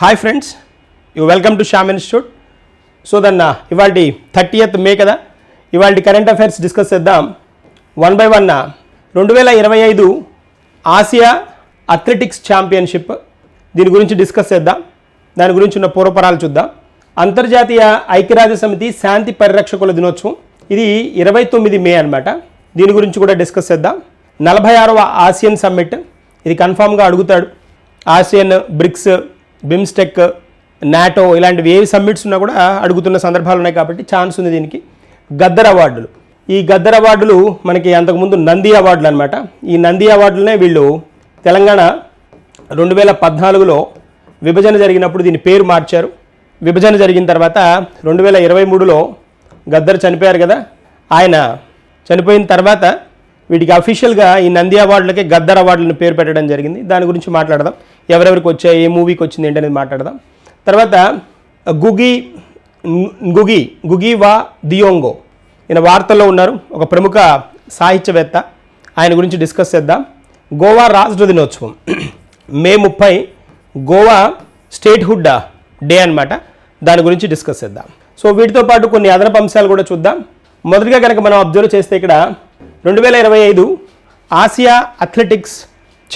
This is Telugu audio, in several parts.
Hi friends you welcome to Shyam institute so దన్న ఇవాళ థర్టీయత్ మే కదా? ఇవాళ కరెంట్ అఫైర్స్ డిస్కస్ చేద్దాం. వన్ బై వన్ uh, రెండు వేల ఇరవై ఐదు ఆసియా అథ్లెటిక్స్ ఛాంపియన్షిప్ దీని గురించి డిస్కస్ చేద్దాం. దాని గురించి ఉన్న పూర్వపరాలు చూద్దాం. అంతర్జాతీయ ఐక్యరాజ్య సమితి శాంతి పరిరక్షకుల దినోత్సవం. ఇది ఇరవై తొమ్మిది మే అనమాట దీని గురించి కూడా డిస్కస్ చేద్దాం. నలభై ఆరవ ఆసియన్ సమ్మిట్ ఇది కన్ఫామ్గా అడుగుతాడు. ఆసియన్ బ్రిక్స్ బిమ్స్టెక్ నాటో ఇలాంటివి ఏ సమ్మిట్స్ ఉన్నా కూడా అడుగుతున్న సందర్భాలు ఉన్నాయి కాబట్టి ఛాన్స్ ఉంది దీనికి. గద్దర్ అవార్డులు. ఈ గద్దర్ అవార్డులు మనకి అంతకుముందు నంది అవార్డులు అనమాట ఈ నంది అవార్డులనే వీళ్ళు తెలంగాణ రెండు వేల పద్నాలుగులో విభజన జరిగినప్పుడు దీని పేరు మార్చారు. విభజన జరిగిన తర్వాత రెండు వేల ఇరవై మూడులో గద్దర్ చనిపోయారు కదా. ఆయన చనిపోయిన తర్వాత వీటికి అఫీషియల్గా ఈ నంది అవార్డులకి గద్దర్ అవార్డులను పేరు పెట్టడం జరిగింది. దాని గురించి మాట్లాడదాం. ఎవరెవరికి వచ్చాయి ఏ మూవీకి వచ్చింది ఏంటి అనేది మాట్లాడదాం. తర్వాత గుగి గుగి గుగి వా దియోంగో ఈయన వార్తల్లో ఉన్నారు. ఒక ప్రముఖ సాహిత్యవేత్త. ఆయన గురించి డిస్కస్ చేద్దాం. గోవా రాష్ట్ర దినోత్సవం. మే ముప్పై గోవా స్టేట్హుడ్ డే అన్నమాట. దాని గురించి డిస్కస్ చేద్దాం. సో వీటితో పాటు కొన్ని అదనపు అంశాలు కూడా చూద్దాం. మొదటిగా కనుక మనం అబ్జర్వ్ చేస్తే ఇక్కడ రెండు వేల ఇరవై ఐదు Asia athletics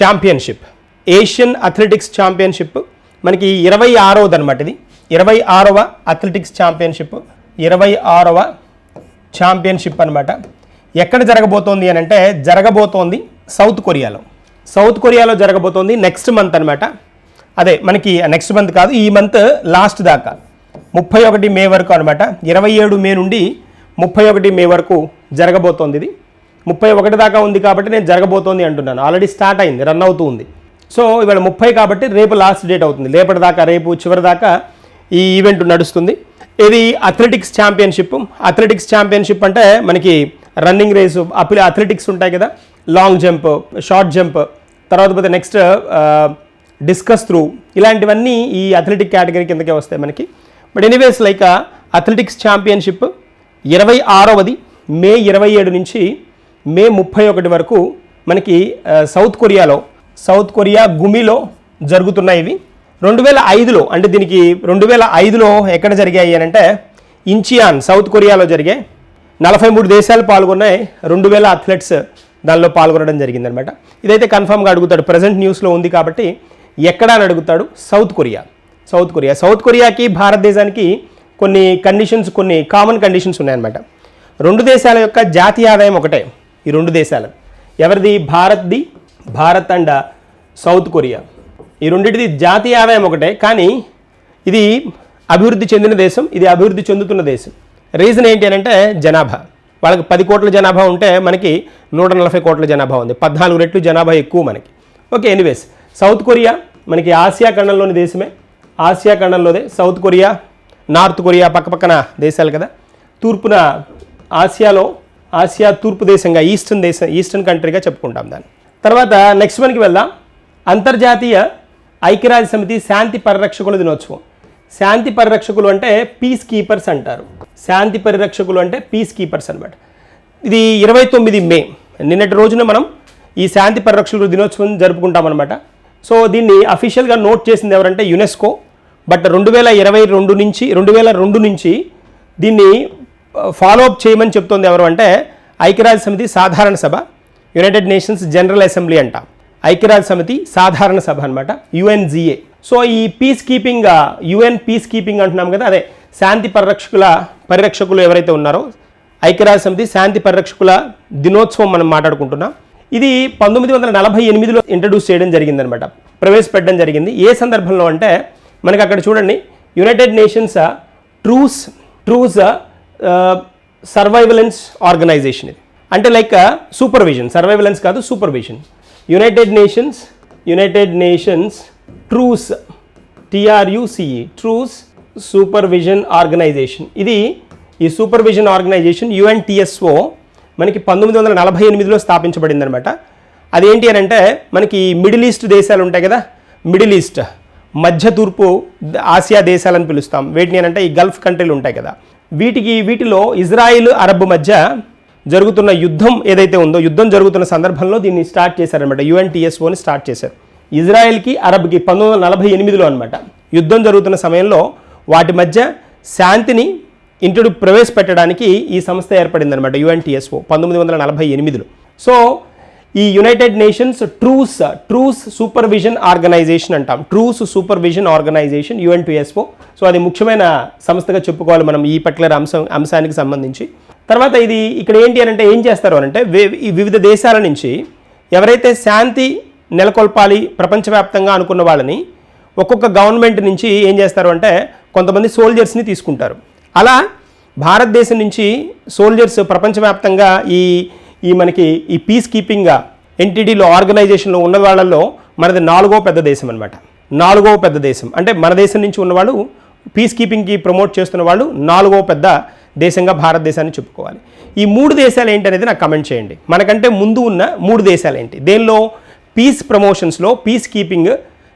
championship. Asian athletics championship మనకి ఇరవై ఆరవది అనమాట ఇది. ఇరవై ఆరవ అథ్లెటిక్స్ ఛాంపియన్షిప్ ఇరవై ఆరవ ఛాంపియన్షిప్ అనమాట ఎక్కడ జరగబోతోంది అని అంటే జరగబోతోంది సౌత్ కొరియాలో సౌత్ కొరియాలో జరగబోతోంది నెక్స్ట్ మంత్ అనమాట అదే మనకి నెక్స్ట్ మంత్ కాదు ఈ మంత్ లాస్ట్ దాకా. ముప్పై ఒకటి మే వరకు అనమాట ఇరవై ఏడు మే నుండి ముప్పై ఒకటి మే వరకు జరగబోతోంది ఇది. ముప్పై ఒకటి దాకా ఉంది కాబట్టి నేను జరగబోతోంది అంటున్నాను. ఆల్రెడీ స్టార్ట్ అయింది రన్ అవుతూ ఉంది. సో ఇవాళ ముప్పై కాబట్టి రేపు లాస్ట్ డేట్ అవుతుంది. రేపటి దాకా రేపు చివరి దాకా ఈ ఈవెంట్ నడుస్తుంది. ఇది అథ్లెటిక్స్ ఛాంపియన్షిప్ అథ్లెటిక్స్ ఛాంపియన్షిప్ అంటే మనకి రన్నింగ్ రేసు అప్పుడు అథ్లెటిక్స్ ఉంటాయి కదా. లాంగ్ జంప్ షార్ట్ జంప్ తర్వాత పోతే నెక్స్ట్ డిస్కస్ త్రూ ఇలాంటివన్నీ ఈ అథ్లెటిక్ కేటగిరీ కిందకే వస్తాయి మనకి. But anyways like athletics championship ఇరవై ఆరవది మే ఇరవై ఏడు నుంచి మే ముప్పై ఒకటి వరకు మనకి సౌత్ కొరియాలో సౌత్ కొరియా గుమిలో జరుగుతున్నాయి ఇవి. రెండు వేల ఐదులో అంటే దీనికి రెండు వేల ఐదులో ఎక్కడ జరిగాయి అని అంటే ఇంచియాన్ సౌత్ కొరియాలో జరిగాయి. నలభై మూడు దేశాలు పాల్గొన్నాయి. రెండు వేల అథ్లెట్స్ దానిలో పాల్గొనడం జరిగిందనమాట. ఇదైతే కన్ఫామ్గా అడుగుతాడు. ప్రజెంట్ న్యూస్లో ఉంది కాబట్టి ఎక్కడ అని అడుగుతాడు? South Korea. South Korea. South కొరియాకి భారతదేశానికి కొన్ని కండిషన్స్ కొన్ని కామన్ కండిషన్స్ ఉన్నాయన్నమాట. రెండు దేశాల యొక్క జాతీయ ఆదాయం ఒకటే. ఈ రెండు దేశాలు. ఎవరిది? భారత్ది భారత్ అండ్ సౌత్ కొరియా. ఈ రెండింటిది జాతీయ ఆదాయం ఒకటే కానీ ఇది అభివృద్ధి చెందిన దేశం ఇది అభివృద్ధి చెందుతున్న దేశం. రీజన్ ఏంటి అని అంటే జనాభా. వాళ్ళకి పది కోట్ల జనాభా ఉంటే మనకి నూట నలభై కోట్ల జనాభా ఉంది. పద్నాలుగు రెట్లు జనాభా ఎక్కువ మనకి. ఓకే ఎనీవేస్ సౌత్ కొరియా మనకి ఆసియా ఖండంలోని దేశమే. ఆసియా ఖండంలోదే సౌత్ కొరియా నార్త్ కొరియా పక్కపక్కన దేశాలు కదా. తూర్పున ఆసియాలో ఆసియా తూర్పు దేశంగా ఈస్టర్న్ దేశం ఈస్టర్న్ కంట్రీగా చెప్పుకుంటాం దాన్ని. తర్వాత నెక్స్ట్ మనకి వెళ్దాం. అంతర్జాతీయ ఐక్యరాజ్య సమితి శాంతి పరిరక్షకుల దినోత్సవం. శాంతి పరిరక్షకులు అంటే పీస్ కీపర్స్ అంటారు. శాంతి పరిరక్షకులు అంటే పీస్ కీపర్స్ అనమాట ఇది ఇరవై తొమ్మిది మే. నిన్నటి రోజున మనం ఈ శాంతి పరిరక్షకుల దినోత్సవం జరుపుకుంటాం అనమాట సో దీన్ని అఫీషియల్గా నోట్ చేసింది ఎవరంటే యునెస్కో. బట్ రెండు వేల ఇరవై రెండు నుంచి రెండు వేల రెండు నుంచి దీన్ని uh, ఫాలో అప్ చేయమని చెప్తోంది ఎవరు అంటే ఐక్యరాజ్య సమితి సాధారణ సభ. యునైటెడ్ నేషన్స్ జనరల్ అసెంబ్లీ అంట. ఐక్యరాజ్య సమితి సాధారణ సభ అనమాట యుఎన్జిఏ. సో ఈ piece keeping UN piece keeping అంటున్నాం కదా అదే శాంతి పరిరక్షకుల పరిరక్షకులు ఎవరైతే ఉన్నారో ఐక్యరాజ్య సమితి శాంతి పరిరక్షకుల దినోత్సవం మనం మాట్లాడుకుంటున్నాం. ఇది పంతొమ్మిది వందల నలభై ఎనిమిదిలో ఇంట్రడ్యూస్ చేయడం జరిగిందనమాట ప్రవేశపెట్టడం జరిగింది. ఏ సందర్భంలో అంటే మనకి అక్కడ చూడండి United Nations truce truce surveillance organisation ఇది. అంటే లైక్ uh, సూపర్విజన్ సర్వైవలెన్స్ కాదు supervision United Nations United Nations truce T R U C E truce supervision organisation ఇది ఈ సూపర్విజన్ ఆర్గనైజేషన్ యుఎన్టిఎస్ఓ మనకి పంతొమ్మిది వందల నలభై ఎనిమిదిలో స్థాపించబడింది అనమాట అదేంటి అని అంటే మనకి మిడిల్ ఈస్ట్ దేశాలు ఉంటాయి కదా మిడిల్ ఈస్ట్ మధ్య తూర్పు ఆసియా దేశాలని పిలుస్తాం. వీటిని అంటే ఈ గల్ఫ్ కంట్రీలు ఉంటాయి కదా. వీటికి వీటిలో ఇజ్రాయిల్ అరబ్ మధ్య జరుగుతున్న యుద్ధం ఏదైతే ఉందో యుద్ధం జరుగుతున్న సందర్భంలో దీన్ని స్టార్ట్ చేశారనమాట యుఎన్టీఎస్ఓని స్టార్ట్ చేశారు. ఇజ్రాయెల్కి అరబ్కి పంతొమ్మిది వందల నలభై ఎనిమిదిలో అనమాట యుద్ధం జరుగుతున్న సమయంలో వాటి మధ్య శాంతిని ఇంటిడు ప్రవేశపెట్టడానికి ఈ సంస్థ ఏర్పడిందనమాట యుఎన్టీఎస్ఓ పంతొమ్మిది వందల నలభై ఎనిమిదిలో. సో ఈ United Nations truce truce supervision organisation అంటాం. Truce supervision organisation UNTSO so అది ముఖ్యమైన సంస్థగా చెప్పుకోవాలి మనం ఈ పర్టికులర్ అంశం అంశానికి సంబంధించి. తర్వాత ఇది ఇక్కడ ఏంటి అని అంటే ఏం చేస్తారు అని అంటే వే- ఈ వివిధ దేశాల నుంచి ఎవరైతే శాంతి నెలకొల్పాలి ప్రపంచవ్యాప్తంగా అనుకున్న వాళ్ళని ఒక్కొక్క గవర్నమెంట్ నుంచి ఏం చేస్తారు అంటే కొంతమంది సోల్జర్స్ని తీసుకుంటారు. అలా భారతదేశం నుంచి సోల్జర్స్ ప్రపంచవ్యాప్తంగా ఈ ఈ మనకి ఈ పీస్ కీపింగ్గా ఎన్టీడీలో ఆర్గనైజేషన్లో ఉన్న వాళ్ళల్లో మనది నాలుగో పెద్ద దేశం అనమాట నాలుగో పెద్ద దేశం. అంటే మన దేశం నుంచి ఉన్నవాళ్ళు పీస్ కీపింగ్కి ప్రమోట్ చేస్తున్న వాళ్ళు నాలుగో పెద్ద దేశంగా భారతదేశాన్ని చెప్పుకోవాలి. ఈ మూడు దేశాలు ఏంటనేది నాకు కమెంట్ చేయండి. మనకంటే ముందు ఉన్న మూడు దేశాలు ఏంటి? దేనిలో పీస్ ప్రమోషన్స్లో పీస్ కీపింగ్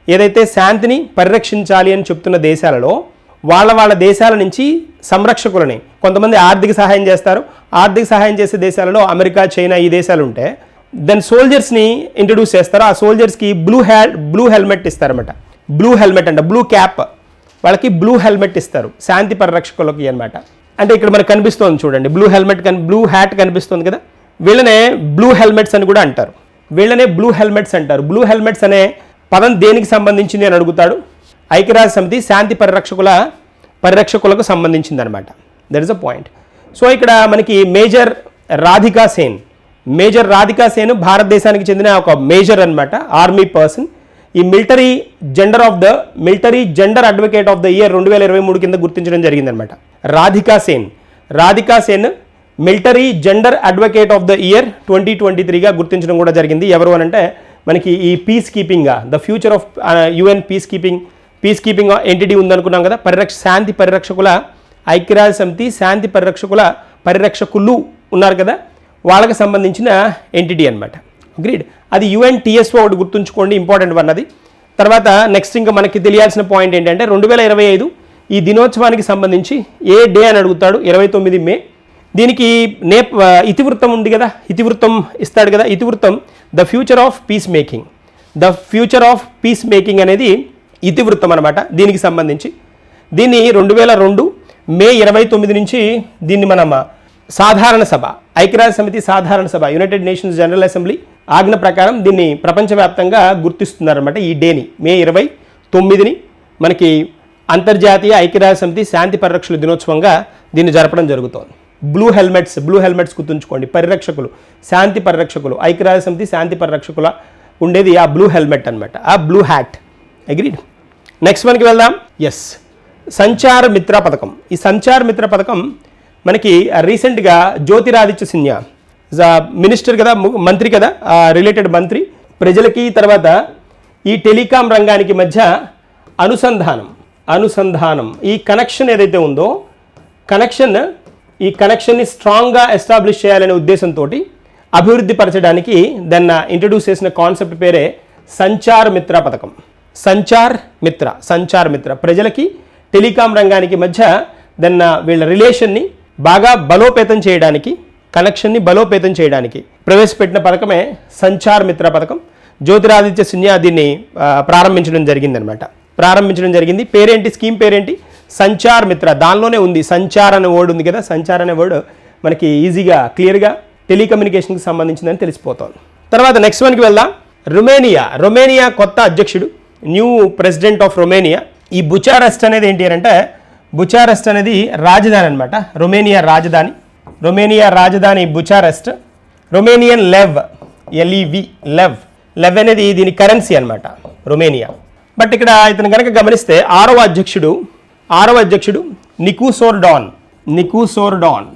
ఏదైతే శాంతిని పరిరక్షించాలి అని చెప్తున్న దేశాలలో వాళ్ళ వాళ్ళ దేశాల నుంచి సంరక్షకులని కొంతమంది ఆర్థిక సహాయం చేస్తారు. ఆర్థిక సహాయం చేసే దేశాలలో అమెరికా చైనా ఈ దేశాలు ఉంటే దెన్ సోల్జర్స్ని ఇంట్రడ్యూస్ చేస్తారు. ఆ సోల్జర్స్కి బ్లూ హెల్ బ్లూ హెల్మెట్ ఇస్తారన్నమాట. బ్లూ హెల్మెట్ అంట బ్లూ క్యాప్ వాళ్ళకి బ్లూ హెల్మెట్ ఇస్తారు. శాంతి పరిరక్షకులకి అన్నమాట. అంటే ఇక్కడ మనకు కనిపిస్తోంది చూడండి. బ్లూ హెల్మెట్ కని బ్లూ హ్యాట్ కనిపిస్తుంది కదా? వీళ్ళనే బ్లూ హెల్మెట్స్ అని కూడా అంటారు. వీళ్ళనే బ్లూ హెల్మెట్స్ అంటారు. బ్లూ హెల్మెట్స్ అనే పదం దేనికి సంబంధించింది అని అడుగుతాడు? ఐక్యరాజ్య సమితి శాంతి పరిరక్షకుల పరిరక్షకులకు సంబంధించింది అనమాట that is a point so ఇక్కడ మనకి మేజర్ రాధికా సేన్. మేజర్ రాధికా సేన్ భారతదేశానికి చెందిన ఒక మేజర్ అన్నమాట ఆర్మీ పర్సన్. ఈ military gender of the military gender advocate of the year రెండు వేల ఇరవై మూడు కింద గుర్తించడం జరిగిందనమాట. Radhika Sen. Radhika Sen military gender advocate of the year twenty twenty త్రీగా గుర్తించడం కూడా జరిగింది. ఎవరు అని అంటే మనకి ఈ piece కీపింగ్గా the future of UN peace keeping peacekeeping entity ఉందనుకున్నాం కదా పరిరక్ష శాంతి పరిరక్షకుల ఐక్యరాజ్య సమితి శాంతి పరిరక్షకుల పరిరక్షకులు ఉన్నారు కదా వాళ్ళకి సంబంధించిన ఎంటిటీ అన్నమాట. గ్రీడ్ అది యుఎన్ టీఎస్ఓ ఒకటి గుర్తుంచుకోండి ఇంపార్టెంట్ వన్ అది. తర్వాత నెక్స్ట్ ఇంకా మనకి తెలియాల్సిన పాయింట్ ఏంటంటే రెండు వేల ఇరవై ఐదు ఈ దినోత్సవానికి సంబంధించి ఏ డే అని అడుగుతాడు? ఇరవై తొమ్మిది మే. దీనికి నే ఇతివృత్తం ఉంది కదా? ఇతివృత్తం ఇస్తాడు కదా? ఇతివృత్తం the future of peacemaking the future of peacemaking అనేది ఇతివృత్తం అనమాట దీనికి సంబంధించి. దీన్ని రెండు వేల రెండు మే ఇరవై తొమ్మిది నుంచి దీన్ని మనం సాధారణ సభ ఐక్యరాజ్య సమితి సాధారణ సభ యునైటెడ్ నేషన్స్ జనరల్ అసెంబ్లీ ఆజ్ఞ ప్రకారం దీన్ని ప్రపంచవ్యాప్తంగా గుర్తిస్తున్నారన్నమాట ఈ డేని. మే ఇరవై తొమ్మిదిని మనకి అంతర్జాతీయ ఐక్యరాజ్య సమితి శాంతి పరిరక్షణ దినోత్సవంగా దీన్ని జరపడం జరుగుతోంది. బ్లూ హెల్మెట్స్ బ్లూ హెల్మెట్స్ గుర్తుంచుకోండి. పరిరక్షకులు శాంతి పరిరక్షకులు ఐక్యరాజ్య సమితి శాంతి పరిరక్షకుల ఉండేది ఆ బ్లూ హెల్మెట్ అన్నమాట. ఆ బ్లూ హ్యాట్ అగ్రీడ్ నెక్స్ట్ మనకి వెళ్దాం. ఎస్ సంచార మిత్ర పథకం. ఈ సంచార మిత్ర పథకం మనకి రీసెంట్గా జ్యోతిరాదిత్య సింధ్యా మినిస్టర్ కదా మంత్రి కదా రిలేటెడ్ మంత్రి ప్రజలకి తర్వాత ఈ టెలికాం రంగానికి మధ్య అనుసంధానం. అనుసంధానం. ఈ కనెక్షన్ ఏదైతే ఉందో కనెక్షన్ ఈ కనెక్షన్ని స్ట్రాంగ్గా ఎస్టాబ్లిష్ చేయాలనే ఉద్దేశంతో అభివృద్ధి పరచడానికి దాన్ని ఇంట్రడ్యూస్ చేసిన కాన్సెప్ట్ పేరే సంచార్ మిత్ర పథకం. సంచార్ మిత్ర సంచార్ మిత్ర. ప్రజలకి టెలికాం రంగానికి మధ్య దన్న వీళ్ళ రిలేషన్ని బాగా బలోపేతం చేయడానికి కనెక్షన్ని బలోపేతం చేయడానికి ప్రవేశపెట్టిన పథకమే సంచార్ మిత్ర పథకం. జ్యోతిరాదిత్య సింధ్యా దీన్ని ప్రారంభించడం జరిగిందనమాట. ప్రారంభించడం జరిగింది. పేరేంటి? స్కీమ్ పేరేంటి? సంచార్ మిత్ర. దానిలోనే ఉంది. సంచార్ అనే వర్డ్ ఉంది కదా. సంచార్ అనే వర్డ్ మనకి ఈజీగా క్లియర్గా టెలికమ్యూనికేషన్కి సంబంధించిందని తెలిసిపోతుంది. తర్వాత నెక్స్ట్ వన్కి వెళ్దాం. రొమేనియా. రొమేనియా కొత్త అధ్యక్షుడు. New president of Romania. ఈ బుచారెస్ట్ అనేది ఏంటి అని అంటే బుచారెస్ట్ అనేది రాజధాని అనమాట రొమేనియా రాజధాని. రొమేనియా రాజధాని బుచారెస్ట్. రొమేనియన్ లెవ్. ఎల్ఈవి లెవ్. లెవ్ అనేది దీని కరెన్సీ అనమాట రొమేనియా. బట్ ఇక్కడ ఇతను కనుక గమనిస్తే ఆరవ అధ్యక్షుడు ఆరవ అధ్యక్షుడు నికూసోర్ డాన్ నికూసోర్ డాన్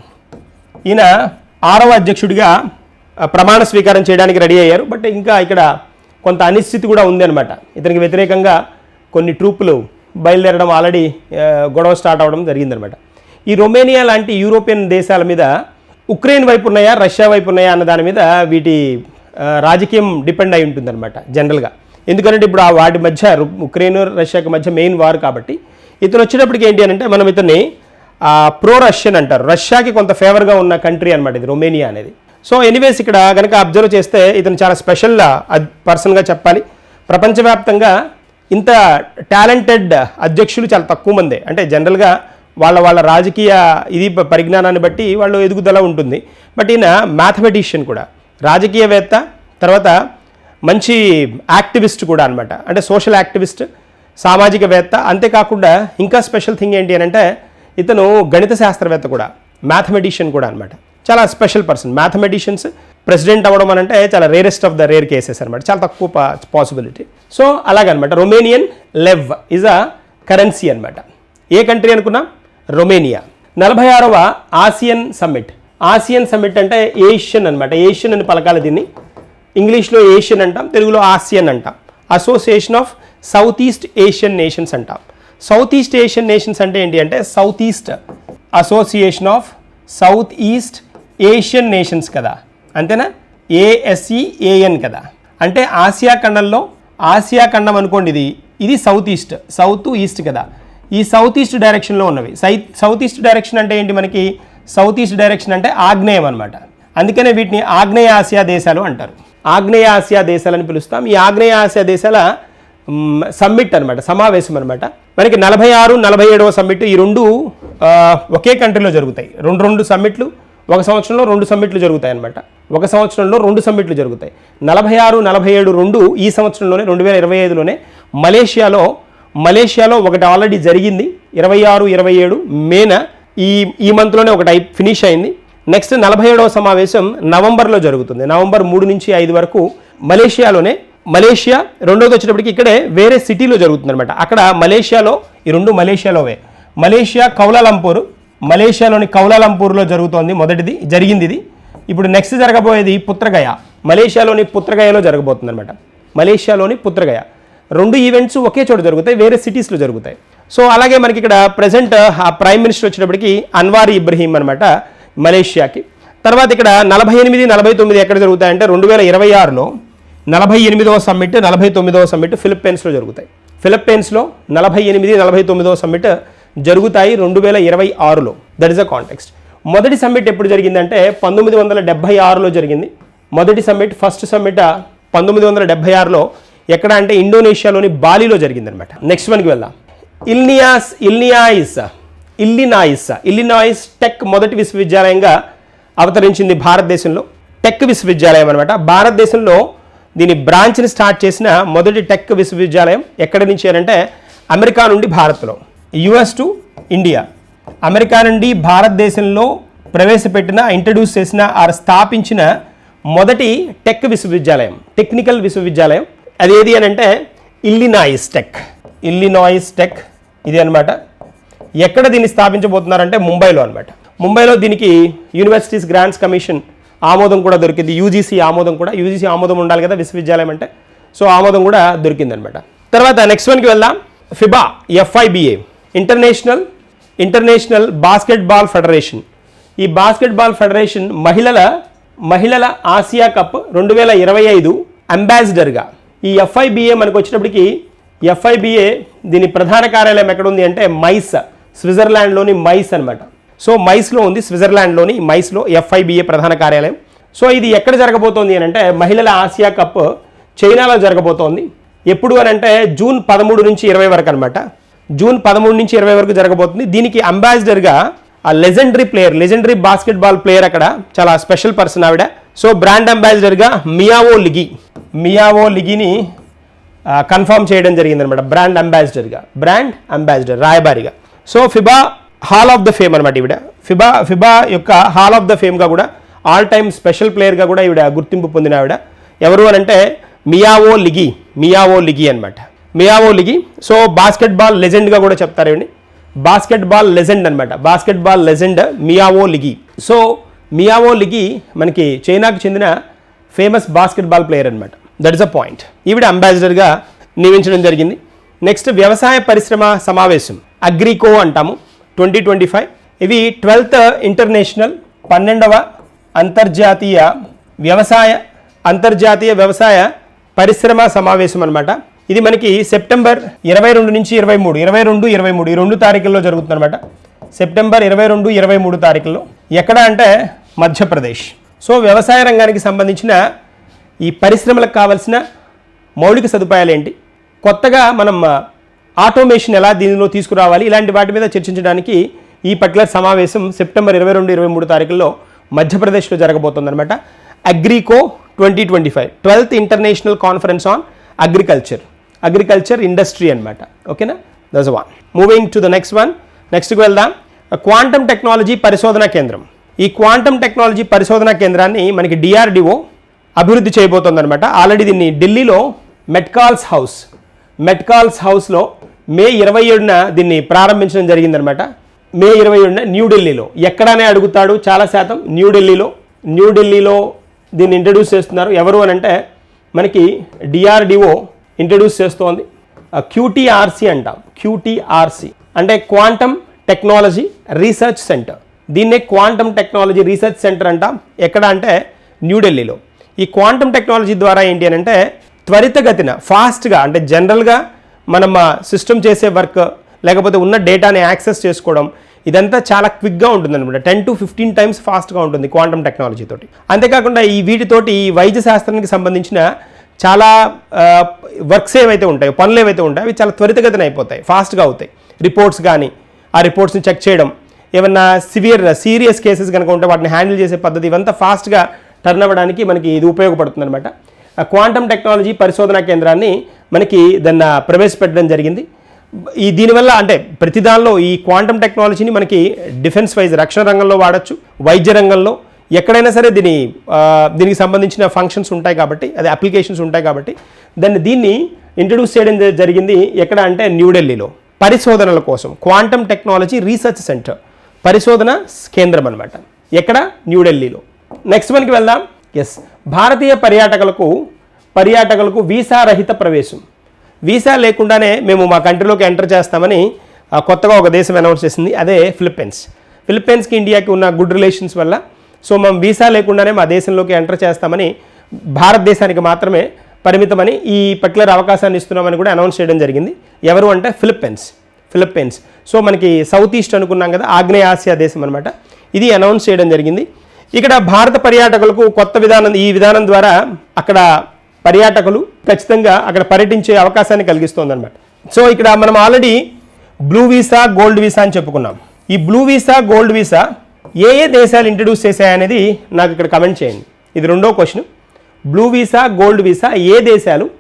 ఈయన ఆరవ అధ్యక్షుడిగా ప్రమాణ స్వీకారం చేయడానికి రెడీ అయ్యారు. బట్ ఇంకా ఇక్కడ కొంత అనిశ్చితి కూడా ఉంది అనమాట ఇతనికి వ్యతిరేకంగా కొన్ని ట్రూపులు బయలుదేరడం ఆల్రెడీ గొడవ స్టార్ట్ అవ్వడం జరిగిందనమాట ఈ రొమేనియా లాంటి యూరోపియన్ దేశాల మీద ఉక్రెయిన్ వైపు ఉన్నాయా రష్యా వైపు ఉన్నాయా అన్న దాని మీద వీటి రాజకీయం డిపెండ్ అయి ఉంటుందన్నమాట జనరల్గా. ఎందుకంటే ఇప్పుడు ఆ వాటి మధ్య రు- ఉక్రెయిన్ రష్యాకి మధ్య మెయిన్ వార్ కాబట్టి ఇతను వచ్చేటప్పటికి ఏంటి అని అంటే మనం ఇతన్ని ప్రో రష్యన్ అంటారు. రష్యాకి కొంత ఫేవర్గా ఉన్న కంట్రీ అనమాట ఇది రొమేనియా అనేది. సో ఎనీవేస్ ఇక్కడ కనుక అబ్జర్వ్ చేస్తే ఇతను చాలా స్పెషల్ పర్సన్గా చెప్పాలి. ప్రపంచవ్యాప్తంగా ఇంత టాలెంటెడ్ అధ్యక్షులు చాలా తక్కువ మందే. అంటే జనరల్గా వాళ్ళ వాళ్ళ రాజకీయ ఇది ప- పరిజ్ఞానాన్ని బట్టి వాళ్ళు ఎదుగుదల ఉంటుంది. బట్ ఈయన మ్యాథమెటిషియన్ కూడా. రాజకీయవేత్త తర్వాత మంచి యాక్టివిస్ట్ కూడా అనమాట అంటే సోషల్ యాక్టివిస్ట్ సామాజికవేత్త అంతేకాకుండా ఇంకా స్పెషల్ థింగ్ ఏంటి అని అంటే ఇతను గణిత శాస్త్రవేత్త కూడా మ్యాథమెటిషియన్ కూడా అనమాట చాలా స్పెషల్ పర్సన్. మ్యాథమెటిషియన్స్ ప్రెసిడెంట్ అవ్వడం అని అంటే చాలా rarest of the rare cases అనమాట చాలా తక్కువ పాసిబిలిటీ. సో అలాగనమాట. Romanian leu is a currency అనమాట ఏ కంట్రీ అనుకున్నాం? రొమేనియా. నలభై ఆరవ ఆసియన్ సమ్మిట్. ఆసియన్ సమ్మిట్ అంటే ఏషియన్ అనమాట ఏషియన్ అని పలకాలి దీన్ని. ఇంగ్లీష్లో ఏషియన్ అంటాం తెలుగులో ఆసియన్ అంటాం. Association of Southeast Asian nations అంటాం. సౌత్ ఈస్ట్ ఏషియన్ నేషన్స్ అంటే ఏంటి అంటే Southeast association of Southeast Asian nations కదా అంతేనా A S E A N కదా. అంటే ఆసియా ఖండంలో ఆసియా ఖండం అనుకోండి ఇది. ఇది సౌత్ ఈస్ట్ సౌత్ ఈస్ట్ కదా. ఈ సౌత్ ఈస్ట్ డైరెక్షన్లో ఉన్నవి. సై సౌత్ ఈస్ట్ డైరెక్షన్ అంటే ఏంటి మనకి? సౌత్ ఈస్ట్ డైరెక్షన్ అంటే ఆగ్నేయం అనమాట అందుకనే వీటిని ఆగ్నేయ ఆసియా దేశాలు అంటారు. ఆగ్నేయ ఆసియా దేశాలని పిలుస్తాం. ఈ ఆగ్నేయ ఆసియా దేశాల సమ్మిట్ అనమాట సమావేశం అనమాట మనకి నలభై ఆరు నలభై ఏడవ సమ్మిట్ ఈ రెండు ఒకే కంట్రీలో జరుగుతాయి. రెండు రెండు సమ్మిట్లు ఒక సంవత్సరంలో రెండు సమ్మిట్లు జరుగుతాయి అనమాట ఒక సంవత్సరంలో రెండు సమ్మిట్లు జరుగుతాయి. నలభై ఆరు నలభై ఏడు రెండు ఈ సంవత్సరంలోనే రెండు వేల ఇరవై ఐదులోనే మలేషియాలో మలేషియాలో ఒకటి ఆల్రెడీ జరిగింది. ఇరవై ఆరు ఇరవై ఏడు మేన ఈ ఈ మంత్లోనే ఒకటి ఫినిష్ అయింది. నెక్స్ట్ నలభై ఏడవ సమావేశం నవంబర్లో జరుగుతుంది. నవంబర్ మూడు నుంచి ఐదు వరకు మలేషియాలోనే మలేషియా రెండోది వచ్చేటప్పటికి ఇక్కడే వేరే సిటీలో జరుగుతుంది అనమాట అక్కడ మలేషియాలో ఈ రెండు మలేషియాలోవే. మలేషియా కౌలాలంపూర్ మలేషియాలోని కౌలాలంపూర్లో జరుగుతోంది మొదటిది జరిగింది ఇది. ఇప్పుడు నెక్స్ట్ జరగబోయేది పుత్రగయ. మలేషియాలోని పుత్రగయలో జరగబోతుంది అనమాట మలేషియాలోని పుత్రగయ. రెండు ఈవెంట్స్ ఒకే చోట జరుగుతాయి వేరే సిటీస్లో జరుగుతాయి. సో అలాగే మనకి ఇక్కడ ప్రజెంట్ ఆ ప్రైమ్ మినిస్టర్ వచ్చేటప్పటికి అన్వార్ ఇబ్రహీం అనమాట మలేషియాకి. తర్వాత ఇక్కడ నలభై ఎనిమిది నలభై తొమ్మిది ఎక్కడ జరుగుతాయంటే రెండు వేల ఇరవై ఆరులో నలభై ఎనిమిదవ సమ్మిట్ నలభై తొమ్మిదవ సమ్మిట్ ఫిలిప్పైన్స్లో జరుగుతాయి. ఫిలిప్పైన్స్లో నలభై ఎనిమిది నలభై తొమ్మిదవ సమ్మిట్ జరుగుతాయి రెండు వేల ఇరవై ఆరులో. దట్ ఇస్ అ కాంటెక్స్ట్ మొదటి సమ్మిట్ ఎప్పుడు జరిగిందంటే పంతొమ్మిది వందల డెబ్బై ఆరులో జరిగింది. మొదటి సమ్మిట్ ఫస్ట్ సమ్మిట్ పంతొమ్మిది వందల డెబ్బై ఆరులో ఎక్కడ అంటే ఇండోనేషియాలోని బాలీలో జరిగిందనమాట నెక్స్ట్ వన్కి వెళ్దాం. Illinois Illinois Illinois Illinois tech మొదటి విశ్వవిద్యాలయంగా అవతరించింది భారతదేశంలో. టెక్ విశ్వవిద్యాలయం అనమాట భారతదేశంలో దీని బ్రాంచ్ని స్టార్ట్ చేసిన మొదటి టెక్ విశ్వవిద్యాలయం ఎక్కడి నుంచి అంటే అమెరికా నుండి భారత్లో. యుఎస్ టు ఇండియా అమెరికా నుండి భారతదేశంలో ప్రవేశపెట్టిన ఇంట్రడ్యూస్ చేసిన ఆర్ స్థాపించిన మొదటి టెక్ విశ్వవిద్యాలయం. టెక్నికల్ విశ్వవిద్యాలయం. అది ఏది అని అంటే ఇల్లినాయిస్ టెక్ ఇల్లినాయిస్ టెక్ ఇది అన్నమాట. ఎక్కడ దీన్ని స్థాపించబోతున్నారంటే ముంబైలో అనమాట ముంబైలో దీనికి యూనివర్సిటీస్ గ్రాంట్స్ కమిషన్ ఆమోదం కూడా దొరికింది. యూజీసీ ఆమోదం కూడా యూజీసీ ఆమోదం ఉండాలి కదా విశ్వవిద్యాలయం అంటే. సో ఆమోదం కూడా దొరికింది అనమాట తర్వాత నెక్స్ట్ వన్కి వెళ్దాం. FIBA F I B A international international basketball federation ఈ బాస్కెట్బాల్ ఫెడరేషన్ మహిళల మహిళల ఆసియా కప్ రెండు వేల ఇరవై ఐదు అంబాసిడర్గా ఈ ఎఫ్ఐబిఏ మనకు వచ్చినప్పటికీ ఎఫ్ఐబిఏ దీని ప్రధాన కార్యాలయం ఎక్కడ ఉంది అంటే మైస్ స్విట్జర్లాండ్లోని మైస్ అనమాట సో మైస్లో ఉంది స్విట్జర్లాండ్లోని మైస్లో ఎఫ్ఐబిఏ ప్రధాన కార్యాలయం. సో ఇది ఎక్కడ జరగబోతోంది అని అంటే మహిళల ఆసియా కప్ చైనాలో జరగబోతోంది. ఎప్పుడు అని అంటే జూన్ పదమూడు నుంచి ఇరవై వరకు అనమాట జూన్ పదమూడు నుంచి ఇరవై వరకు జరగబోతుంది. దీనికి అంబాసిడర్గా ఆ legendary player legendary basketball player అక్కడ చాలా స్పెషల్ పర్సన్ ఆవిడ. సో బ్రాండ్ అంబాసిడర్గా మియావో లిగి మియావో లిగిని కన్ఫర్మ్ చేయడం జరిగిందనమాట బ్రాండ్ అంబాసిడర్గా brand ambassador రాయబారిగా. So FIBA hall of the fame అనమాట ఈవిడ. ఫిబా ఫిబా యొక్క హాల్ ఆఫ్ ద ఫేమ్గా కూడా ఆల్ టైమ్ స్పెషల్ ప్లేయర్గా కూడా ఈవిడ గుర్తింపు పొందిన ఆవిడ. ఎవరు అని అంటే మియావో లిగి మియావో లిగి అనమాట మియావో లిగి. సో బాస్కెట్బాల్ లెజెండ్గా కూడా చెప్తారు ఇవన్నీ బాస్కెట్బాల్ లెజెండ్ అనమాట basketball legend Miao Lijie. So Miao Lijie మనకి చైనాకు చెందిన ఫేమస్ బాస్కెట్బాల్ ప్లేయర్ అనమాట దట్ ఇస్ అ పాయింట్ ఈవిడ అంబాసిడర్గా నియమించడం జరిగింది. నెక్స్ట్ వ్యవసాయ పరిశ్రమ సమావేశం. అగ్రికో అంటాము ట్వంటీ ట్వంటీ ఫైవ్. ఇవి ట్వెల్త్ ఇంటర్నేషనల్ పన్నెండవ అంతర్జాతీయ వ్యవసాయ అంతర్జాతీయ వ్యవసాయ పరిశ్రమ సమావేశం అనమాట ఇది మనకి సెప్టెంబర్ ఇరవై రెండు నుంచి ఇరవై మూడు ఇరవై రెండు ఇరవై మూడు ఈ రెండు తారీఖుల్లో జరుగుతుందనమాట సెప్టెంబర్ ఇరవై రెండు ఇరవై మూడు తారీఖుల్లో. ఎక్కడ అంటే మధ్యప్రదేశ్. సో వ్యవసాయ రంగానికి సంబంధించిన ఈ పరిశ్రమలకు కావలసిన మౌలిక సదుపాయాలు ఏంటి? కొత్తగా మనం ఆటోమేషన్ ఎలా దీనిలో తీసుకురావాలి? ఇలాంటి వాటి మీద చర్చించడానికి ఈ పర్టికులర్ సమావేశం సెప్టెంబర్ ఇరవై రెండు ఇరవై మూడు తారీఖుల్లో మధ్యప్రదేశ్లో జరగబోతుందన్నమాట. Agrico twenty twenty five twelfth international conference on agriculture. Agriculture industry అనమాట ఓకేనా? Thus one moving to the next one నెక్స్ట్కి వెళ్దాం. క్వాంటమ్ టెక్నాలజీ పరిశోధనా కేంద్రం. ఈ క్వాంటమ్ టెక్నాలజీ పరిశోధనా కేంద్రాన్ని మనకి డిఆర్డిఓ అభివృద్ధి చేయబోతోందనమాట ఆల్రెడీ దీన్ని ఢిల్లీలో మెట్కాల్స్ హౌస్ మెట్కాల్స్ హౌస్లో మే ఇరవై ఏడున దీన్ని ప్రారంభించడం జరిగిందనమాట మే ఇరవై ఏడున న్యూఢిల్లీలో ఎక్కడనే అడుగుతాడు చాలా శాతం న్యూఢిల్లీలో న్యూఢిల్లీలో దీన్ని ఇంట్రడ్యూస్ చేస్తున్నారు. ఎవరు అని అంటే మనకి డిఆర్డిఓ ఇంట్రడ్యూస్ చేస్తోంది. క్యూటీఆర్సీ అంటాం. క్యూటీఆర్సీ అంటే క్వాంటమ్ టెక్నాలజీ రీసెర్చ్ సెంటర్ దీన్నే క్వాంటమ్ టెక్నాలజీ రీసెర్చ్ సెంటర్ అంటాం. ఎక్కడ అంటే న్యూఢిల్లీలో ఈ క్వాంటమ్ టెక్నాలజీ ద్వారా ఏంటి అని అంటే త్వరితగతిన ఫాస్ట్గా అంటే జనరల్గా మనం సిస్టమ్ చేసే వర్క్ లేకపోతే ఉన్న డేటాని యాక్సెస్ చేసుకోవడం ఇదంతా చాలా క్విక్గా ఉంటుంది అనమాట టెన్ టు ఫిఫ్టీన్ టైమ్స్ ఫాస్ట్గా ఉంటుంది క్వాంటమ్ టెక్నాలజీ తోటి. అంతేకాకుండా ఈ వీటితోటి ఈ వైద్య శాస్త్రానికి సంబంధించిన చాలా వర్క్స్ ఏవైతే ఉంటాయో పనులు ఏవైతే ఉంటాయో అవి చాలా త్వరితగతిన అయిపోతాయి ఫాస్ట్గా అవుతాయి. రిపోర్ట్స్ కానీ ఆ రిపోర్ట్స్ని చెక్ చేయడం ఏమన్నా సివియర్ సీరియస్ కేసెస్ కనుక ఉంటే వాటిని హ్యాండిల్ చేసే పద్ధతి ఇవంతా ఫాస్ట్గా టర్న్ అవ్వడానికి మనకి ఇది ఉపయోగపడుతుంది అనమాట క్వాంటమ్ టెక్నాలజీ పరిశోధనా కేంద్రాన్ని మనకి దాన్ని ప్రవేశపెట్టడం జరిగింది. ఈ దీనివల్ల అంటే ప్రతి దానిలో ఈ క్వాంటమ్ టెక్నాలజీని మనకి డిఫెన్స్ వైజ్ రక్షణ రంగంలో వాడచ్చు వైద్య రంగంలో. ఎక్కడైనా సరే దీని దీనికి సంబంధించిన ఫంక్షన్స్ ఉంటాయి కాబట్టి అది అప్లికేషన్స్ ఉంటాయి కాబట్టి దాన్ని దీన్ని ఇంట్రడ్యూస్ చేయడం జరిగింది ఎక్కడ అంటే న్యూఢిల్లీలో పరిశోధనల కోసం క్వాంటమ్ టెక్నాలజీ రీసెర్చ్ సెంటర్. పరిశోధన కేంద్రం అనమాట ఎక్కడ? న్యూఢిల్లీలో నెక్స్ట్ మనకి వెళ్దాం. ఎస్ భారతీయ పర్యాటకులకు పర్యాటకులకు వీసా రహిత ప్రవేశం. వీసా లేకుండానే మేము మా కంట్రీలోకి ఎంటర్ చేస్తామని కొత్తగా ఒక దేశం అనౌన్స్ చేసింది. అదే ఫిలిప్పీన్స్. ఫిలిప్పీన్స్కి ఇండియాకి ఉన్న గుడ్ రిలేషన్స్ వల్ల సో మేము వీసా లేకుండానే మా దేశంలోకి ఎంటర్ చేస్తామని భారతదేశానికి మాత్రమే పరిమితమని ఈ పర్టికులర్ అవకాశాన్ని ఇస్తున్నామని కూడా అనౌన్స్ చేయడం జరిగింది. ఎవరు అంటే ఫిలిప్పీన్స్. ఫిలిప్పీన్స్. సో మనకి సౌత్ ఈస్ట్ అనుకున్నాం కదా ఆగ్నేయ ఆసియా దేశం అనమాట ఇది అనౌన్స్ చేయడం జరిగింది. ఇక్కడ భారత పర్యాటకులకు కొత్త విధానం ఈ విధానం ద్వారా అక్కడ పర్యాటకులు ఖచ్చితంగా అక్కడ పర్యటించే అవకాశాన్ని కలిగిస్తుందన్నమాట. సో ఇక్కడ మనం already blue visa gold visa అని చెప్పుకున్నాం. ఈ బ్లూ వీసా గోల్డ్ వీసా ఏ ఏ దేశాలు ఇంట్రడ్యూస్ చేశాయనేది నాకు ఇక్కడ కమెంట్ చేయండి. ఇది రెండో question blue visa gold visa ఏ దేశాలు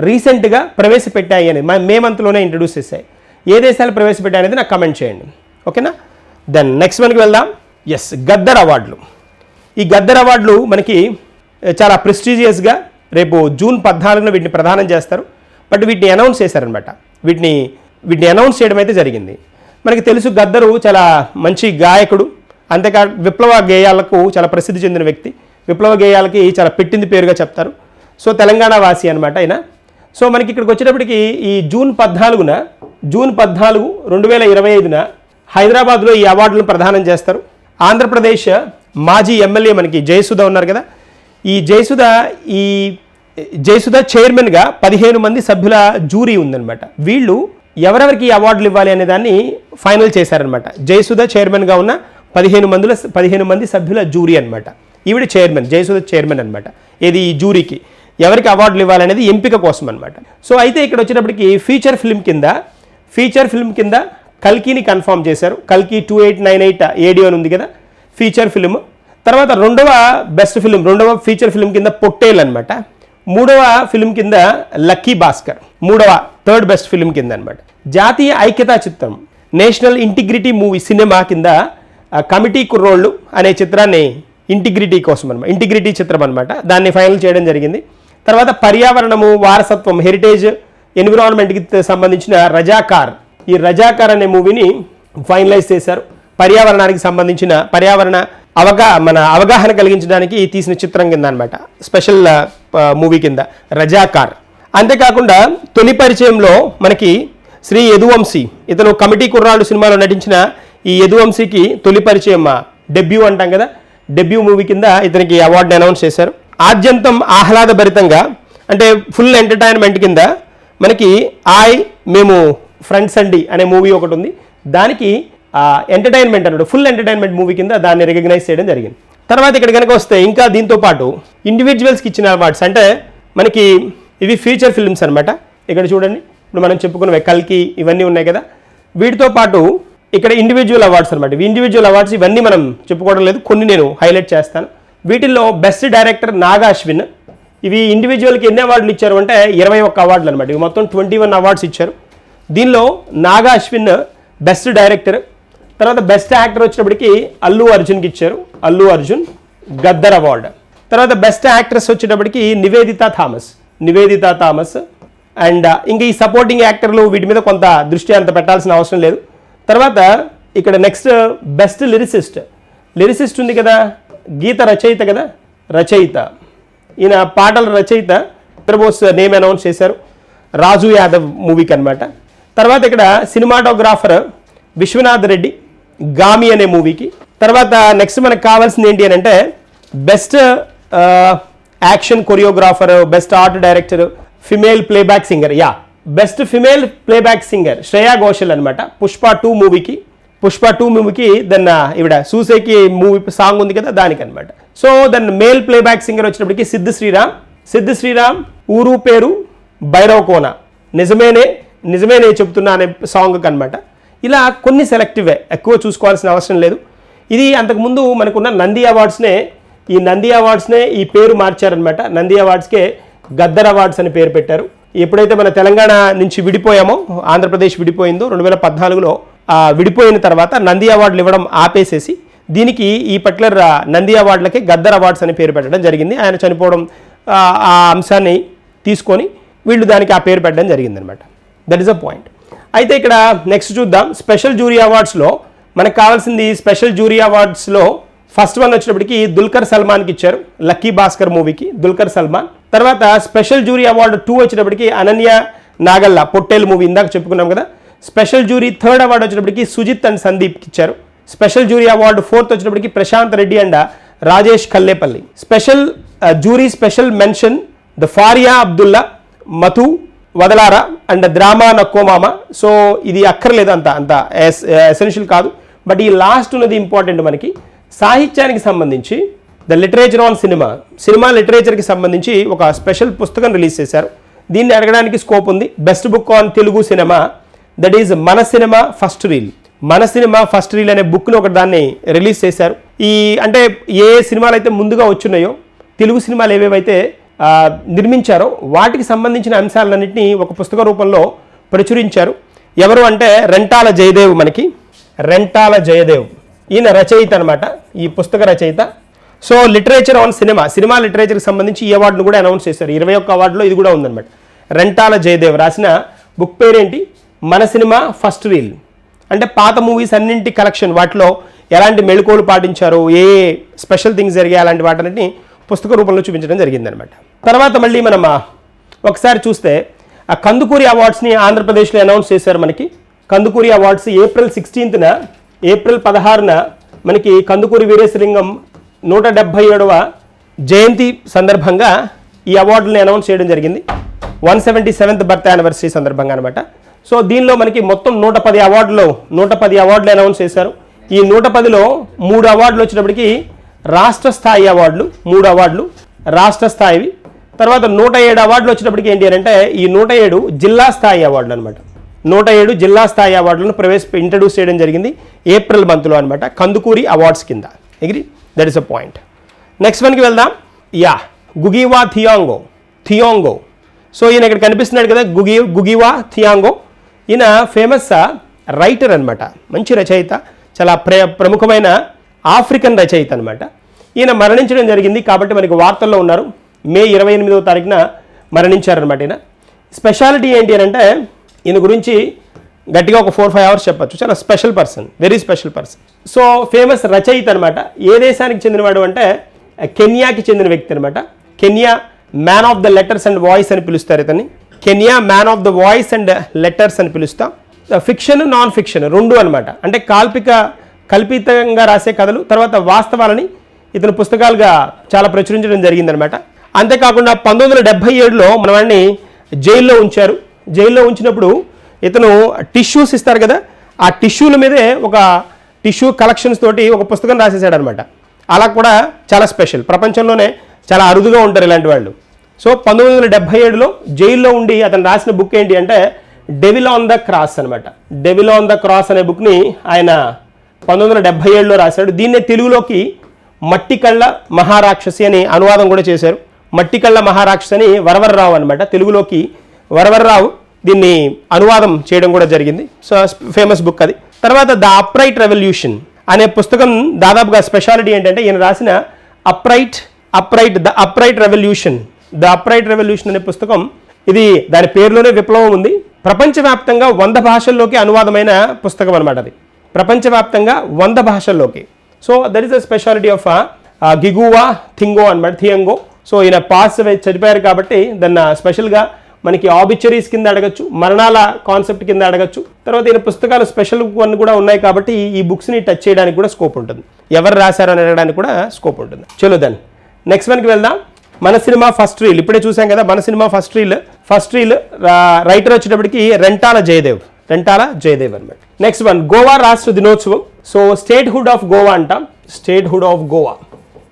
రీసెంట్గా ప్రవేశపెట్టాయి అనేది మే- మంత్లోనే ఇంట్రడ్యూస్ చేశాయి. ఏ దేశాలు ప్రవేశపెట్టాయి అనేది నాకు కమెంట్ చేయండి. ఓకేనా దెన్ నెక్స్ట్ మనకి వెళ్దాం. ఎస్ గద్దర్ అవార్డులు. ఈ గద్దర్ అవార్డులు మనకి eh, చాలా ప్రెస్టీజియస్గా రేపు జూన్ పద్నాలుగున వీటిని ప్రదానం చేస్తారు. బట్ వీటిని అనౌన్స్ చేశారనమాట. వీటిని వీటిని అనౌన్స్ చేయడం అయితే జరిగింది. మనకి తెలుసు గద్దరు చాలా మంచి గాయకుడు. అంతేకాదు విప్లవ గేయాలకు చాలా ప్రసిద్ధి చెందిన వ్యక్తి. విప్లవ గేయాలకి చాలా పెట్టింది పేరుగా చెప్తారు. సో తెలంగాణ వాసి అనమాట ఆయన. సో మనకి ఇక్కడికి వచ్చేటప్పటికి ఈ జూన్ పద్నాలుగున జూన్ పద్నాలుగు రెండు వేల ఇరవై ఐదున హైదరాబాద్లో ఈ అవార్డులను ప్రదానం చేస్తారు. ఆంధ్రప్రదేశ్ మాజీ ఎమ్మెల్యే మనకి జయసుధ ఉన్నారు కదా. ఈ జయసుధ ఈ జయసుధ చైర్మన్గా పదిహేను మంది సభ్యుల జూరీ ఉందన్నమాట. వీళ్ళు ఎవరెవరికి అవార్డులు ఇవ్వాలి అనే దాన్ని ఫైనల్ చేశారనమాట జయసుధ చైర్మన్గా ఉన్న పదిహేను మందుల పదిహేను మంది సభ్యుల జూరీ అనమాట ఈవిడ చైర్మన్ జయసుధ చైర్మన్ అనమాట ఏది ఈ జూరీకి ఎవరికి అవార్డులు ఇవ్వాలనేది ఎంపిక కోసం అనమాట సో అయితే ఇక్కడ వచ్చేటప్పటికి ఫీచర్ ఫిల్మ్ కింద ఫీచర్ ఫిల్మ్ కింద కల్కిని కన్ఫర్మ్ చేశారు. కల్కి two eight nine eight A D అని ఉంది కదా. ఫీచర్ ఫిల్మ్ తర్వాత రెండవ బెస్ట్ ఫిలిం రెండవ ఫీచర్ ఫిలిం కింద పొట్టేల్ అనమాట మూడవ ఫిలిం కింద లక్కీ భాస్కర్. మూడవ థర్డ్ బెస్ట్ ఫిలిం కింద అనమాట జాతీయ ఐక్యతా చిత్రం నేషనల్ ఇంటిగ్రిటీ మూవీ సినిమా కింద కమిటీ కుర్రోళ్ళు అనే చిత్రాన్ని ఇంటిగ్రిటీ కోసం అనమాట ఇంటిగ్రిటీ చిత్రం అనమాట దాన్ని ఫైనల్ చేయడం జరిగింది. తర్వాత పర్యావరణము వారసత్వం హెరిటేజ్ ఎన్విరాన్మెంట్కి సంబంధించిన రజాకార్. ఈ రజాకార్ అనే మూవీని ఫైనలైజ్ చేశారు. పర్యావరణానికి సంబంధించిన పర్యావరణ అవగా మన అవగాహన కలిగించడానికి తీసిన చిత్రం కింద అనమాట స్పెషల్ మూవీ కింద. రజాకార్. అంతేకాకుండా తొలి పరిచయంలో మనకి శ్రీ యదువంశీ ఇతను కమిటీ కుర్రాళ్ళు సినిమాలో నటించిన ఈ యదువంశీకి తొలి పరిచయం డెబ్యూ అంటాం కదా. డెబ్యూ మూవీ కింద ఇతనికి అవార్డుని అనౌన్స్ చేశారు. ఆద్యంతం ఆహ్లాదభరితంగా అంటే ఫుల్ ఎంటర్టైన్మెంట్ కింద మనకి ఆయ్ మేము ఫ్రెండ్స్ అండి అనే మూవీ ఒకటి ఉంది. దానికి ఎంటర్టైన్మెంట్ అన్నాడు. ఫుల్ ఎంటర్టైన్మెంట్ మూవీ కింద దాన్ని రికగ్నైజ్ చేయడం జరిగింది. తర్వాత ఇక్కడ కనుక వస్తే ఇంకా దీంతో పాటు ఇండివిజువల్స్కి ఇచ్చిన అవార్డ్స్ అంటే మనకి ఇవి ఫీచర్ ఫిల్మ్స్ అనమాట ఇక్కడ చూడండి. ఇప్పుడు మనం చెప్పుకున్నవి కల్కి ఇవన్నీ ఉన్నాయి కదా. వీటితో పాటు ఇక్కడ ఇండివిజువల్ అవార్డ్స్ అనమాట ఇండివిజువల్ అవార్డ్స్ ఇవన్నీ మనం చెప్పుకోవడం లేదు. కొన్ని నేను హైలైట్ చేస్తాను. వీటిల్లో బెస్ట్ డైరెక్టర్ నాగా అశ్విన్. ఇవి ఇండివిజువల్కి ఎన్ని అవార్డులు ఇచ్చారు అంటే ఇరవై ఒక్క అవార్డులు అనమాట ఇవి మొత్తం ట్వంటీ వన్ అవార్డ్స్ ఇచ్చారు. దీనిలో నాగా అశ్విన్ బెస్ట్ డైరెక్టర్ తర్వాత బెస్ట్ యాక్టర్ వచ్చినప్పటికి అల్లు అర్జున్కి ఇచ్చారు. అల్లు అర్జున్ గద్దర్ అవార్డు. తర్వాత బెస్ట్ యాక్ట్రెస్ వచ్చేటప్పటికి Nivetha Thomas. Nivetha Thomas and uh, ఇంకా ఈ సపోర్టింగ్ యాక్టర్లు వీటి మీద కొంత దృష్టి అంత పెట్టాల్సిన అవసరం లేదు. తర్వాత ఇక్కడ నెక్స్ట్ బెస్ట్ లిరిసిస్ట్ లిరిసిస్ట్ ఉంది కదా గీత రచయిత కదా? రచయిత. ఈయన పాటల రచయిత చంద్రబోస్ నేమ్ అనౌన్స్ చేశారు. రాజు యాదవ్ మూవీకి అనమాట తర్వాత ఇక్కడ సినిమాటోగ్రాఫర్ విశ్వనాథ్ రెడ్డి. గామి అనే మూవీకి. తర్వాత నెక్స్ట్ మనకు కావాల్సింది ఏంటి అని అంటే best action choreographer best art director female playback singer yeah best female playback singer Shreya Ghoshal అనమాట పుష్ప టూ మూవీకి. పుష్ప టూ మూవీకి దెన్ ఇవిడ సూసేకి మూవీ సాంగ్ ఉంది కదా దానికి అనమాట so then male playback singer వచ్చినప్పటికి సిద్ధు శ్రీరామ్. సిద్ధు శ్రీరామ్ ఊరు పేరు భైరవ్ కోన. నిజమేనే నిజమేనే చెప్తున్నా అనే సాంగ్ అనమాట ఇలా కొన్ని సెలెక్టివే. ఎక్కువ చూసుకోవాల్సిన అవసరం లేదు. ఇది అంతకుముందు మనకున్న నంది అవార్డ్స్నే ఈ నంది అవార్డ్స్నే ఈ పేరు మార్చారనమాట నంది అవార్డ్స్కే గద్దర్ అవార్డ్స్ అని పేరు పెట్టారు. ఎప్పుడైతే మన తెలంగాణ నుంచి విడిపోయామో ఆంధ్రప్రదేశ్ విడిపోయిందో రెండు వేల పద్నాలుగులో విడిపోయిన తర్వాత నంది అవార్డులు ఇవ్వడం ఆపేసేసి దీనికి ఈ పర్టికులర్ నంది అవార్డులకి గద్దర్ అవార్డ్స్ అని పేరు పెట్టడం జరిగింది. ఆయన చనిపోవడం ఆ, ఆ అంశాన్ని తీసుకొని వీళ్ళు దానికి ఆ పేరు పెట్టడం జరిగిందనమాట దట్ ఈస్ అ పాయింట్ అయితే ఇక్కడ నెక్స్ట్ చూద్దాం. స్పెషల్ జూరీ అవార్డ్స్లో మనకు కావాల్సింది స్పెషల్ జూరీ అవార్డ్స్లో ఫస్ట్ వన్ వచ్చినప్పటికి దుల్కర్ సల్మాన్కి ఇచ్చారు. లక్కీ భాస్కర్ మూవీకి దుల్కర్ సల్మాన్. తర్వాత స్పెషల్ జూరీ అవార్డు టూ వచ్చినప్పటికి అనన్య నాగల్ల పొట్టేల్ మూవీ ఇందాక చెప్పుకున్నాం కదా. స్పెషల్ జూరీ థర్డ్ అవార్డు వచ్చినప్పటికి సుజిత్ అండ్ సందీప్కి ఇచ్చారు. స్పెషల్ జూరీ అవార్డు ఫోర్త్ వచ్చినప్పటికి Prashanth Reddy and Rajesh Kallepalli special jury special mention the Faria Abdullah Mathu Vadalara? And drama నక్కోమామ so ఇది అక్కర్లేదు అంత అంత ఎసెన్షియల్ కాదు. బట్ ఈ లాస్ట్ ఉన్నది ఇంపార్టెంట్ మనకి. సాహిత్యానికి సంబంధించి the literature on cinema. Cinema లిటరేచర్కి సంబంధించి ఒక స్పెషల్ పుస్తకం రిలీజ్ చేశారు. దీన్ని అడగడానికి స్కోప్ ఉంది. Best book on Telugu cinema. That is మన సినిమా ఫస్ట్ రీల్. మన సినిమా ఫస్ట్ రీల్ అనే బుక్ను ఒక దాన్ని రిలీజ్ చేశారు. ఈ అంటే ఏ సినిమాలు అయితే ముందుగా వచ్చున్నాయో తెలుగు సినిమాలు ఏవేవైతే నిర్మించారో వాటికి సంబంధించిన అంశాలన్నింటినీ ఒక పుస్తక రూపంలో ప్రచురించారు. ఎవరు అంటే రెంటాల జయదేవ్ మనకి. రెంటాల జయదేవ్. ఈయన రచయిత అనమాట ఈ పుస్తక రచయిత. So literature on cinema cinema లిటరేచర్కి సంబంధించి ఈ అవార్డును కూడా అనౌన్స్ చేశారు. ఇరవై ఒక్క అవార్డులో ఇది కూడా ఉందన్నమాట. రెంటాల జయదేవ్ రాసిన బుక్ పేరేంటి? మన సినిమా ఫస్ట్ రీల్. అంటే పాత మూవీస్ అన్నింటి కలెక్షన్ వాటిలో ఎలాంటి మెళుకోలు పాటించారు ఏ స్పెషల్ థింగ్స్ జరిగాయి అలాంటి వాటిని పుస్తక రూపంలో చూపించడం జరిగిందనమాట తర్వాత మళ్ళీ మనం ఒకసారి చూస్తే ఆ కందుకూరి అవార్డ్స్ని ఆంధ్రప్రదేశ్లో అనౌన్స్ చేశారు మనకి. కందుకూరి అవార్డ్స్ ఏప్రిల్ సిక్స్టీన్త్న ఏప్రిల్ పదహారున మనకి కందుకూరి వీరేశలింగం నూట డెబ్భై ఏడవ జయంతి సందర్భంగా ఈ అవార్డులను అనౌన్స్ చేయడం జరిగింది. One seventy seventh birth anniversary సందర్భంగా అనమాట సో దీనిలో మనకి మొత్తం నూట పది అవార్డులు నూట పది అవార్డులు అనౌన్స్ చేశారు. ఈ నూట పదిలో మూడు అవార్డులు వచ్చినప్పటికీ రాష్ట్ర స్థాయి అవార్డులు మూడు అవార్డులు రాష్ట్ర స్థాయివి తర్వాత నూట ఏడు అవార్డులు వచ్చినప్పటికీ ఏంటి అని అంటే ఈ నూట ఏడు జిల్లా స్థాయి అవార్డులు అనమాట నూట ఏడు జిల్లా స్థాయి అవార్డులను ప్రవేశ ఇంట్రడ్యూస్ చేయడం జరిగింది ఏప్రిల్ మంత్లో అనమాట కందుకూరి అవార్డ్స్ కింద. Agree that is a point next వన్కి వెళ్దాం. యా గుగివా థియాంగో థియాంగో. సో ఈయన ఇక్కడ కనిపిస్తున్నాడు కదా గుగి గుగివా థియాంగో. ఈయన ఫేమస్ రైటర్ అన్నమాట. మంచి రచయిత చాలా ప్ర ప్రముఖమైన ఆఫ్రికన్ రచయిత అనమాట ఈయన మరణించడం జరిగింది కాబట్టి మనకి వార్తల్లో ఉన్నారు. మే ఇరవై ఎనిమిదవ తారీఖున మరణించారనమాట ఈయన. స్పెషాలిటీ ఏంటి అని అంటే ఈయన గురించి గట్టిగా ఒక ఫోర్ ఫైవ్ అవర్స్ చెప్పొచ్చు. చాలా special person very special person. So famous రచయిత అనమాట ఏ దేశానికి చెందినవాడు అంటే కెన్యాకి చెందిన వ్యక్తి అనమాట Kenya man of the letters and voice అని పిలుస్తారు ఇతన్ని. Kenya man of the voice and letters అని పిలుస్తాం. ఫిక్షన్ నాన్ ఫిక్షన్ రెండు అనమాట అంటే కాల్పిక కల్పితంగా రాసే కథలు తర్వాత వాస్తవాలని ఇతను పుస్తకాలుగా చాలా ప్రచురించడం జరిగిందనమాట అంతేకాకుండా పంతొమ్మిది వందల డెబ్బై ఏడులో మనవాడిని జైల్లో ఉంచారు. జైల్లో ఉంచినప్పుడు ఇతను టిష్యూస్ ఇస్తారు కదా ఆ టిష్యూల మీదే ఒక టిష్యూ కలెక్షన్స్ తోటి ఒక పుస్తకం రాసేసాడు అనమాట అలా కూడా చాలా స్పెషల్. ప్రపంచంలోనే చాలా అరుదుగా ఉంటారు ఇలాంటి వాళ్ళు. సో పంతొమ్మిది వందల డెబ్బై ఏడులో జైల్లో ఉండి అతను రాసిన బుక్ ఏంటి అంటే డెవిల్ ఆన్ ద క్రాస్ అనమాట. డెవిల్ ఆన్ ద క్రాస్ అనే బుక్ని ఆయన పంతొమ్మిది వందల డెబ్బై ఏడులో రాశాడు. దీన్నే తెలుగులోకి మట్టి కళ్ళ మహారాక్షసి అని అనువాదం కూడా చేశారు. మట్టికళ్ళ కళ్ళ అని వరవరరావు అనమాట తెలుగులోకి వరవరరావు దీన్ని అనువాదం చేయడం కూడా జరిగింది. సో ఫేమస్ బుక్ అది. తర్వాత ద అప్రైట్ రెవల్యూషన్ అనే పుస్తకం దాదాపుగా స్పెషాలిటీ ఏంటంటే ఈయన రాసిన upright upright the upright revolution. The upright revolution అనే పుస్తకం ఇది దాని పేరులోనే విప్లవం ఉంది. ప్రపంచవ్యాప్తంగా వంద భాషల్లోకి అనువాదమైన పుస్తకం అనమాట అది. ప్రపంచవ్యాప్తంగా వంద భాషల్లోకి. So that is the speciality of గిగువా Thiong'o అనమాట థియంగో సో ఈయన పాస్ చనిపోయారు కాబట్టి దాన్ని స్పెషల్గా మనకి ఆబిచరీస్ కింద అడగచ్చు మరణాల కాన్సెప్ట్ కింద అడగచ్చు. తర్వాత ఈయన పుస్తకాలు స్పెషల్ వన్ కూడా ఉన్నాయి కాబట్టి ఈ బుక్స్ని టచ్ చేయడానికి కూడా స్కోప్ ఉంటుంది. ఎవరు రాశారు అని అడగడానికి కూడా స్కోప్ ఉంటుంది. చలో దెన్ నెక్స్ట్ వన్కి వెళ్దాం. మన సినిమా ఫస్ట్ రీల్ ఇప్పుడే చూసాం కదా మన cinema first reel first reel writer వచ్చేటప్పటికి రెంటాల జయదేవ్. రెంటాల జయదేవ్ అనమాట నెక్స్ట్ వన్ గోవా రాష్ట్ర దినోత్సవం. So statehood of Goa అంటాం. Statehood of Goa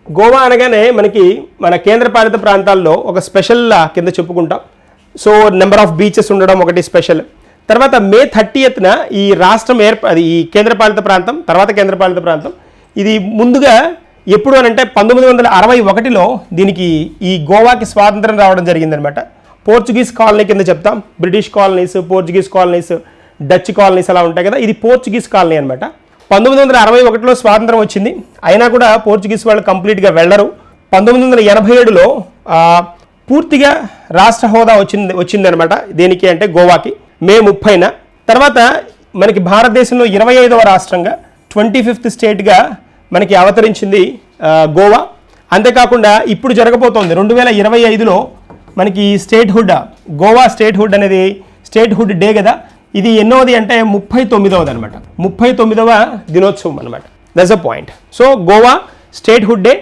Goa అనగానే మనకి మన కేంద్రపాలిత ప్రాంతాల్లో ఒక స్పెషల్ కింద చెప్పుకుంటాం. సో నెంబర్ ఆఫ్ బీచెస్ ఉండడం ఒకటి స్పెషల్. తర్వాత మే థర్టీయత్న ఈ రాష్ట్రం ఏర్ప అది ఈ కేంద్రపాలిత ప్రాంతం తర్వాత కేంద్రపాలిత ప్రాంతం. ఇది ముందుగా ఎప్పుడు అని అంటే పంతొమ్మిది వందల అరవై ఒకటిలో దీనికి ఈ గోవాకి స్వాతంత్రం రావడం జరిగిందనమాట. పోర్చుగీస్ కాలనీ కింద చెప్తాం. British colonies Portuguese colonies Dutch colonies అలా ఉంటాయి కదా. ఇది పోర్చుగీస్ కాలనీ అనమాట పంతొమ్మిది వందల అరవై ఒకటిలో స్వాతంత్రం వచ్చింది. అయినా కూడా పోర్చుగీస్ వాళ్ళు కంప్లీట్గా వెళ్ళరు. పంతొమ్మిది వందల ఎనభై ఏడులో పూర్తిగా రాష్ట్ర హోదా వచ్చింది వచ్చిందనమాట దేనికి అంటే గోవాకి. మే ముప్పైన. తర్వాత మనకి భారతదేశంలో ఇరవై ఐదవ రాష్ట్రంగా ట్వంటీ ఫిఫ్త్ స్టేట్గా మనకి అవతరించింది గోవా. అంతేకాకుండా ఇప్పుడు జరగబోతోంది రెండు వేల ఇరవై ఐదులో మనకి statehood Goa statehood అనేది స్టేట్ హుడ్ డే కదా. ఇది ఎన్నోది అంటే ముప్పై తొమ్మిదవది అనమాట ముప్పై తొమ్మిదవ దినోత్సవం అనమాట that's a point so Goa statehood day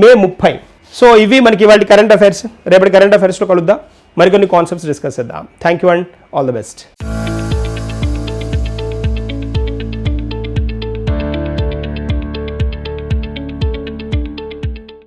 May ముప్పై. సో ఇవి మనకి ఇవాళ కరెంట్ అఫైర్స్ రేపటి కరెంట్ అఫైర్స్లో కలుద్దాం. మరికొన్ని కాన్సెప్ట్స్ డిస్కస్ చేద్దాం. Thank you and all the best